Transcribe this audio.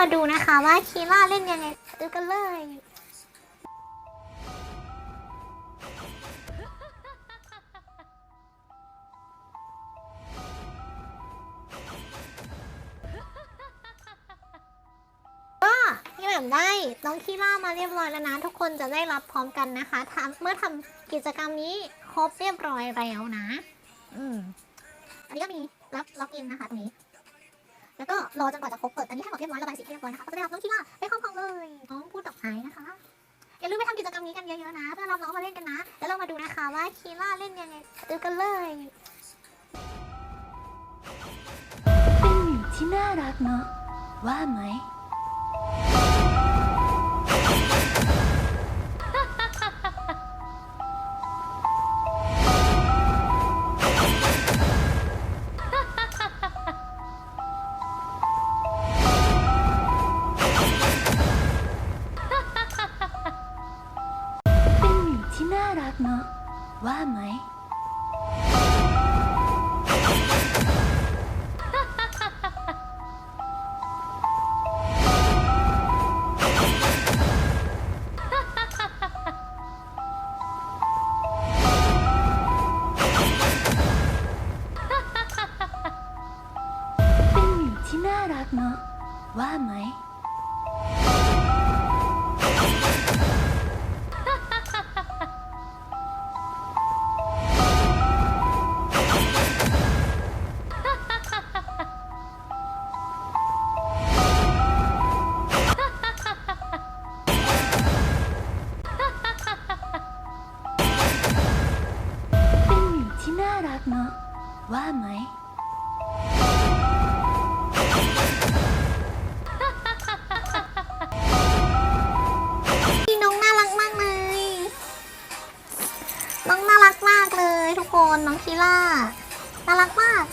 มาดูนะคะว่าคีล่าเล่นยังไงดูกันเลยก็พี่แหม่มได้น้องคีล่ามาเรียบร้อยแล้วนะทุกคนจะได้รับพร้อมกันนะคะทำเมื่อทำกิจกรรมนี้ครบเรียบร้อยแล้วนะ อืมอันนี้ก็มีรับล็อกอินนะคะตรงนี้ ก็รอจนกว่าจะครบเปิดอันนี้ให้หมดเรียบร้อยระบายสีเรียบร้อยนะคะก็จะได้รับน้องคีล่าไปครอบครองเลยน้องพูดดอกไม้นะคะอย่าลืมไปทำกิจกรรมนี้กันเยอะๆนะเพื่อรับน้องมาเล่นกันนะ แล้วเรามาดูนะคะว่าคีล่าเล่นยังไงดูกันเลยเป็นหมีที่น่ารักเนาะว่าไหม กเนาะ ว่าไหม เป็นหมีที่น่ารักเนาะ ว่าไหม รักเนาะว่าไหม พี่น้องน่ารักมากเลย น้องน่ารักมากเลยทุกคนน้องคีล่า น่ารักมาก